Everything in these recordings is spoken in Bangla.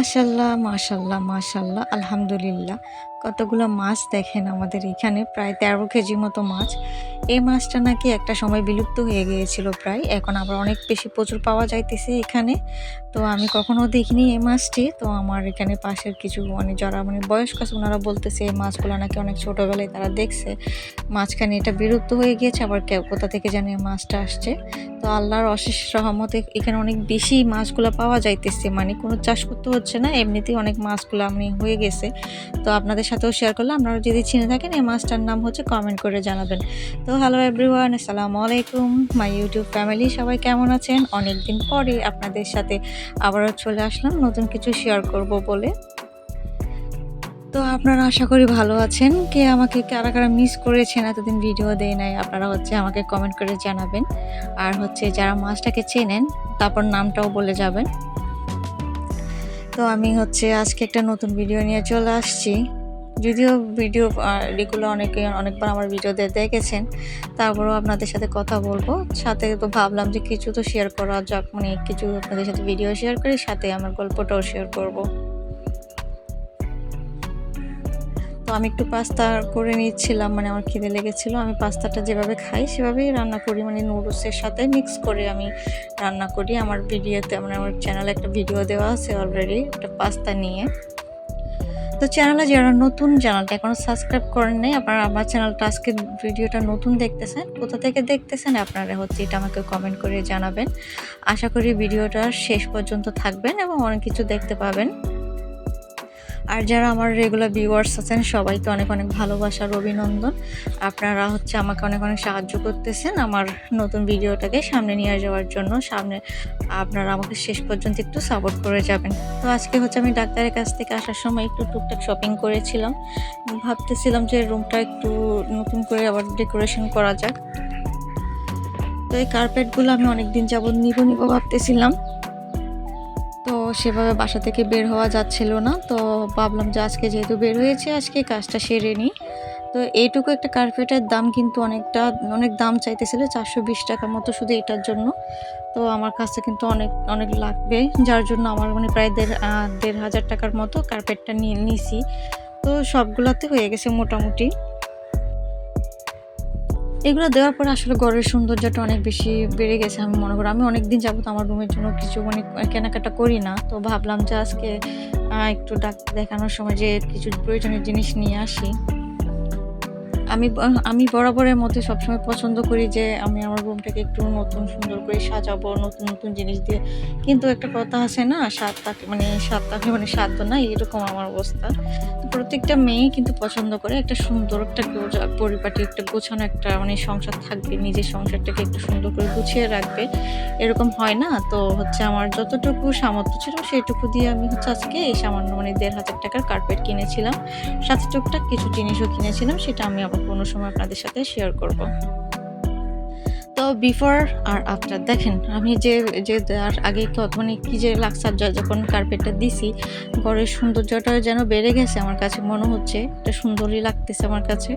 মাশাল্লাহ মাশাল্লাহ মাশাল্লাহ আলহামদুলিল্লাহ। কতগুলো মাছ দেখেন আমাদের এখানে? প্রায় তেরো কেজি মতো মাছ। এই মাছটা নাকি একটা সময় বিলুপ্ত হয়ে গিয়েছিল প্রায়। এখন আবার অনেক বেশি প্রচুর পাওয়া যাইতেছে এখানে। তো আমি কখনো দেখিনি এই মাছটি তো আমার এখানে পাশের কিছু মানে যারা মানে বয়স্ক আছে, ওনারা বলতেছে এই মাছগুলো নাকি অনেক ছোটোবেলায় তারা দেখছে। মাঝখানে এটা বিলুপ্ত হয়ে গিয়েছে, আবার কেউ কোথা থেকে জানি এই মাছটা আসছে। তো আল্লাহর অশেষ সহমতে এখানে অনেক বেশি মাছগুলো পাওয়া যাইতেছে। মানে কোনো চাষ করতে হচ্ছে না, এমনিতেই অনেক মাছগুলো আমি হয়ে গেছে। তো আপনাদের সাথেও শেয়ার করলাম। আপনারা যদি চিনে থাকেন এই মাছটার নাম হচ্ছে কমেন্ট করে জানাবেন। তো হ্যালো এভরিওয়ান আসসালামু আলাইকুম। মাই ইউটিউব ফ্যামিলি সবাই কেমন আছেন? অনেক দিন পরে আপনাদের সাথে আবারও চলে আসলাম, নতুন কিছু শেয়ার করব বলে। তো আপনারা আশা করি ভালো আছেন। কে আমাকে, কারা কারা মিস করেছেন, এতদিন ভিডিও দেয় নাই, আপনারা হচ্ছে আমাকে কমেন্ট করে জানাবেন। আর হচ্ছে যারা মাছটাকে চেনেন, তারপর নামটাও বলে যাবেন। তো আমি হচ্ছে আজকে একটা নতুন ভিডিও নিয়ে চলে আসছি। যদিও ভিডিও এগুলো অনেকে অনেকবার আমার ভিডিওতে দেখেছেন, তারপরেও আপনাদের সাথে কথা বলব। সাথে তো ভাবলাম যে কিছু তো শেয়ার করা যাক মানে কিছু আপনাদের সাথে ভিডিও শেয়ার করি, সাথে আমার গল্পটাও শেয়ার করব। তো আমি একটু পাস্তা করে নিচ্ছিলাম মানে আমার খিদে লেগেছিলো, আমি পাস্তাটা যেভাবে খাই সেভাবেই রান্না করি মানে নুডলসের সাথে মিক্স করে আমি রান্না করি। আমার ভিডিওতে মানে আমার চ্যানেলে একটা ভিডিও দেওয়া আছে অলরেডি একটা পাস্তা নিয়ে। তো চ্যানেলে যারা নতুন, চ্যানেলটা এখনও সাবস্ক্রাইব করেন নাই, আপনারা আমার চ্যানেলটা আজকে ভিডিওটা নতুন দেখতেছেন, কোথা থেকে দেখতেছেন আপনারা হচ্ছে এটা আমাকে কমেন্ট করে জানাবেন। আশা করি ভিডিওটা শেষ পর্যন্ত থাকবেন এবং অনেক কিছু দেখতে পাবেন। আর যারা আমার রেগুলার ভিউয়ার্স আছেন, সবাইকে অনেক অনেক ভালোবাসার অভিনন্দন। আপনারা হচ্ছে আমাকে অনেক অনেক সাহায্য করতেছেন আমার নতুন ভিডিওটাকে সামনে নিয়ে যাওয়ার জন্য। সামনে আপনারা আমাকে শেষ পর্যন্ত একটু সাপোর্ট করে যাবেন। তো আজকে হচ্ছে আমি ডাক্তারের কাছ থেকে আসার সময় একটু টুকটাক শপিং করেছিলাম। ভাবতেছিলাম যে রুমটা একটু নতুন করে আবার ডেকোরেশন করা যাক। তো এই কার্পেটগুলো আমি অনেকদিন যাবৎ নিব নিব ভাবতেছিলাম। সেভাবে বাসা থেকে বের হওয়া যাচ্ছিল না, তো ভাবলাম যে আজকে যেহেতু বের হয়েছে, আজকে কাজটা সেরে নিই। তো এইটুকু একটা কার্পেটের দাম কিন্তু অনেকটা, অনেক দাম চাইতেছিল, চারশো বিশ টাকার মতো শুধু এটার জন্য। তো আমার কাছে কিন্তু অনেক অনেক লাগবে, যার জন্য আমার মানে প্রায় দেড় দেড় হাজার টাকার মতো কার্পেটটা নিয়ে, নিছি। তো সবগুলোতে হয়ে গেছে মোটামুটি। এগুলো দেওয়ার পরে আসলে ঘরের সৌন্দর্যটা অনেক বেশি বেড়ে গেছে। আমি মনে করি, আমি অনেক দিন যাব আমার রুমের জন্য কিছু মানে কেনাকাটা করি না। তো ভাবলাম যে আজকে একটু ডাক্তার দেখানোর সময় যে কিছু প্রয়োজনীয় জিনিস নিয়ে আসি। আমি আমি বরাবরের মধ্যে সবসময় পছন্দ করি যে আমি আমার রুমটাকে একটু নতুন সুন্দর করে সাজাবো, নতুন নতুন জিনিস দিয়ে। কিন্তু একটা কথা আছে না, সাত থাকে মানে সাত থাকে মানে সাধ্য না এরকম আমার অবস্থা। প্রত্যেকটা মেয়ে কিন্তু পছন্দ করে একটা সুন্দর একটা পরিপাটি, একটা গোছানো একটা মানে সংসার থাকবে, নিজের সংসারটাকে একটু সুন্দর করে গুছিয়ে রাখবে। এরকম হয় না, তো হচ্ছে আমার যতটুকু সামর্থ্য ছিল সেইটুকু দিয়ে আমি হচ্ছে আজকে এই সামান্য মানে দেড় হাজার টাকার কার্পেট কিনেছিলাম। সাথে টুকটাক কিছু জিনিসও কিনেছিলাম, সেটা আমি আবার কোনো সময় আপনাদের সাথে শেয়ার করব। তো বিফোর আর আফটার দেখেন আমি যে যে আর আগে মানে কি যে লাগছে যখন কার্পেটটা দিছি, ঘরের সৌন্দর্যটা যেন বেড়ে গেছে আমার কাছে, মনে হচ্ছে। এটা সুন্দরই লাগতেছে আমার কাছে।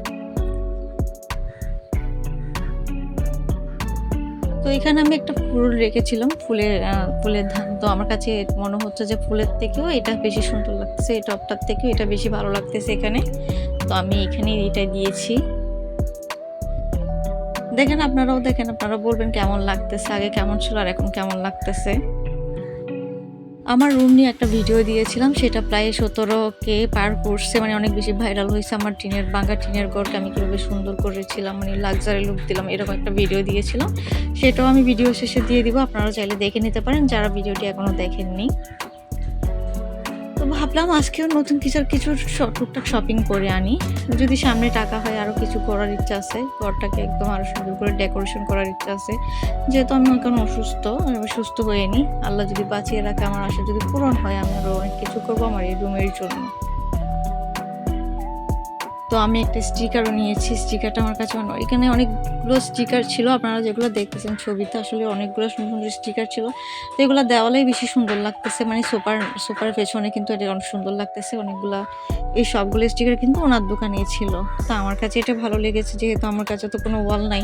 তো এখানে আমি একটা ফুল রেখেছিলাম ফুলের ফুলের ধান। তো আমার কাছে মনে হচ্ছে যে ফুলের থেকেও এটা বেশি সুন্দর লাগছে এই টপটার থেকেও এটা বেশি ভালো লাগতেছে এখানে। তো আমি এখানে এটা দিয়েছি। দেখেন আপনারাও দেখেন, আপনারা বলবেন কেমন লাগতেছে, আগে কেমন ছিল আর এখন কেমন লাগতেছে। আমার রুম নিয়ে একটা ভিডিও দিয়েছিলাম, সেটা প্রায় সতেরো কে পার করছে মানে অনেক বেশি ভাইরাল হয়েছে। আমার টিনের বাঙ্গা টিনের ঘরকে আমি কীভাবে সুন্দর করেছিলাম মানে লাক্সারি লুক দিলাম, এরকম একটা ভিডিও দিয়েছিলাম। সেটাও আমি ভিডিও শেষে দিয়ে দিব, আপনারা চাইলে দেখে নিতে পারেন, যারা ভিডিওটি এখনও দেখেননি। তো ভাবলাম আজকেও নতুন কিছু কিছু টুকটাক শপিং করে আনি। যদি সামনে টাকা হয় আরও কিছু করার ইচ্ছা আছে। ঘরটাকে একদম আরও সুন্দর করে ডেকোরেশন করার ইচ্ছা আছে। যেহেতু আমি এখন অসুস্থ, আমি সুস্থ হয়ে নিই আল্লাহ যদি বাঁচিয়ে রাখে, আমার আশা যদি পূরণ হয় আমি আরও অনেক কিছু করব আমার এই রুমের জন্য। তো আমি একটা স্টিকারও নিয়েছি। স্টিকারটা আমার কাছে এখানে অনেকগুলো স্টিকার ছিল, আপনারা যেগুলো দেখতেছেন ছবিতে আসলে অনেকগুলো সুন্দর সুন্দর স্টিকার ছিল। তো এগুলো দেওয়ালেই বেশি সুন্দর লাগতেছে মানে সুপার সুপার পেছনে কিন্তু এটা অনেক সুন্দর লাগতেছে, অনেকগুলা এই সবগুলো স্টিকার কিন্তু ওনার দোকানেই ছিল। তো আমার কাছে এটা ভালো লেগেছে, যেহেতু আমার কাছে তো কোনো ওয়াল নাই,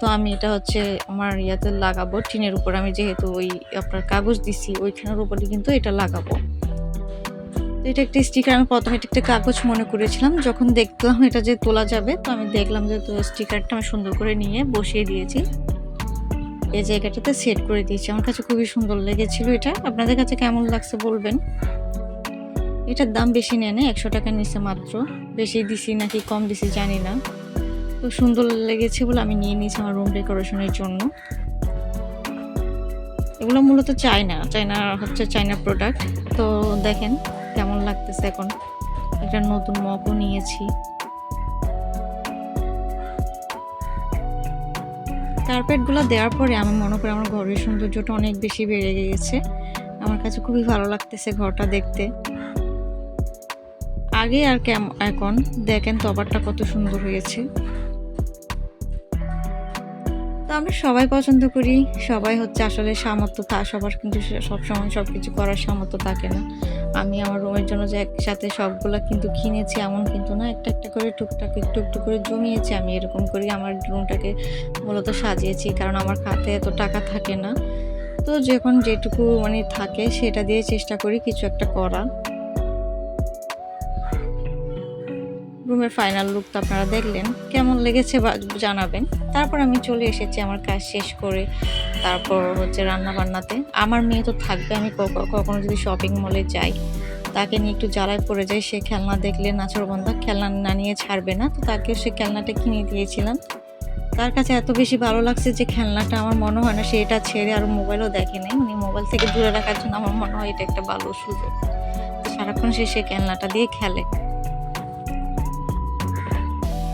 তো আমি এটা হচ্ছে আমার ইয়াতে লাগাবো। টিনের উপর আমি যেহেতু ওই আপনার কাগজ দিছি, ওইখানের উপরে কিন্তু এটা লাগাবো। এটা একটা স্টিকার আমি প্রথমে এটা একটা কাগজ মনে করেছিলাম। যখন দেখলাম এটা যে তোলা যাবে, তো আমি দেখলাম যে তো স্টিকারটা আমি সুন্দর করে নিয়ে বসিয়ে দিয়েছি। এই জায়গাটাতে সেট করে দিয়েছি। আমার কাছে খুবই সুন্দর লেগেছিল এটা। আপনাদের কাছে কেমন লাগছে বলবেন? এটার দাম বেশি নেয় না, একশো টাকা নিচে মাত্র। বেশি দিছি নাকি, কম দিছি জানি না। তো সুন্দর লেগেছে বলে আমি নিয়ে নিয়েছি আমার রুম ডেকোরেশনের জন্য। এগুলো মূলত চায়না। চায়না হচ্ছে চায়না প্রোডাক্ট তো দেখেন লাগতেছে এখন। একটা নতুন মগও নিয়েছি। কার্পেটগুলো দেওয়ার পরে আমি মনে করি আমার ঘরের সৌন্দর্যটা অনেক বেশি বেড়ে গিয়েছে। আমার কাছে খুবই ভালো লাগতেছে ঘরটা দেখতে। আগে আর কেমন এখন দেখেন, তবারটা কত সুন্দর হয়েছে। তো আমরা সবাই পছন্দ করি। সবাই হচ্ছে আসলে সামর্থ্য তা, সবার কিন্তু সবসময় সব কিছু করার সামর্থ্য থাকে না। আমি আমার রুমের জন্য যে একসাথে সবগুলো কিন্তু কিনেছি এমন কিন্তু না, একটা একটা করে টুকটাক, একটু একটু করে জমিয়েছি আমি, এরকম করি আমার রুমটাকে মূলত সাজিয়েছি, কারণ আমার খাতে এত টাকা থাকে না। তো যখন যেটুকু মানে থাকে সেটা দিয়ে চেষ্টা করি কিছু একটা করা রুমের ফাইনাল লুক তো আপনারা দেখলেন। কেমন লেগেছে জানাবেন। তারপর আমি চলে এসেছি আমার কাজ শেষ করে। তারপর হচ্ছে রান্না বান্নাতে আমার মেয়ে তো থাকবে, আমি কখনো যদি শপিং মলে যাই, তাকে নিয়ে একটু জ্বালায় পড়ে যাই সে খেলনা দেখলে নাচরবন্ধা খেলনা না নিয়ে ছাড়বে না। তো তাকে সে খেলনাটা কিনে দিয়েছিলাম। তার কাছে এত বেশি ভালো লাগছে যে খেলনাটা আমার মনে হয় না সে এটা ছেড়ে আর মোবাইলও দেখে নেই। মানে মোবাইল থেকে দূরে রাখার জন্য আমার মনে হয় এটা একটা ভালো সুযোগ। সারাক্ষণ সে সে খেলনাটা দিয়ে খেলে।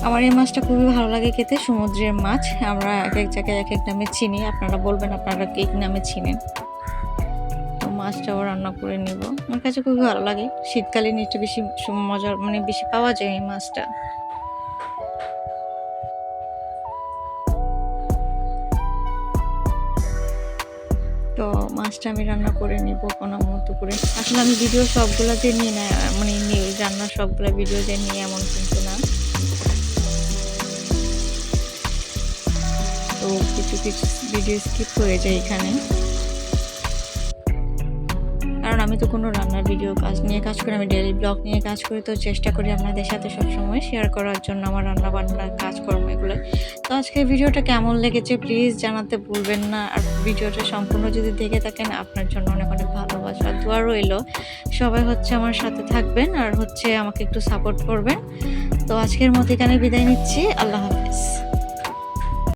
আমার এই মাছটা খুবই ভালো লাগে খেতে, সমুদ্রের মাছ। আমরা এক এক জায়গায় এক এক নামে চিনি। আপনারা বলবেন আপনারা কি নামে চিনেন? তো মাছটাও রান্না করে নিব। আমার কাছে খুবই ভালো লাগে। শীতকালীন এটা বেশি মজার মানে বেশি পাওয়া যায় এই মাছটা। তো মাছটা আমি রান্না করে নিব কোনো মতো করে। আসলে আমি ভিডিও সবগুলো যে নিয়ে না মানে রান্নার সবগুলো ভিডিও যে নিয়ে এমন কিন্তু তো কিছু কিছু ভিডিও স্কিপ হয়ে যায় এখানে। কারণ আমি তো কোনো রান্নার ভিডিও কাজ নিয়ে কাজ করি, আমি ডেলি ব্লগ নিয়ে কাজ করি, তো চেষ্টা করি আপনাদের সাথে সবসময় শেয়ার করার জন্য আমার রান্না বান্নার কাজকর্ম এগুলো। তো আজকের ভিডিওটা কেমন লেগেছে প্লিজ জানাতে ভুলবেন না। আর ভিডিওটা সম্পূর্ণ যদি দেখে থাকেন, আপনার জন্য অনেক অনেক ভালোবাসা দোয়া রইল, সবাই হচ্ছে আমার সাথে থাকবেন আর হচ্ছে আমাকে একটু সাপোর্ট করবেন। তো আজকের মতো এখানে বিদায় নিচ্ছি। আল্লাহ হাফিজ।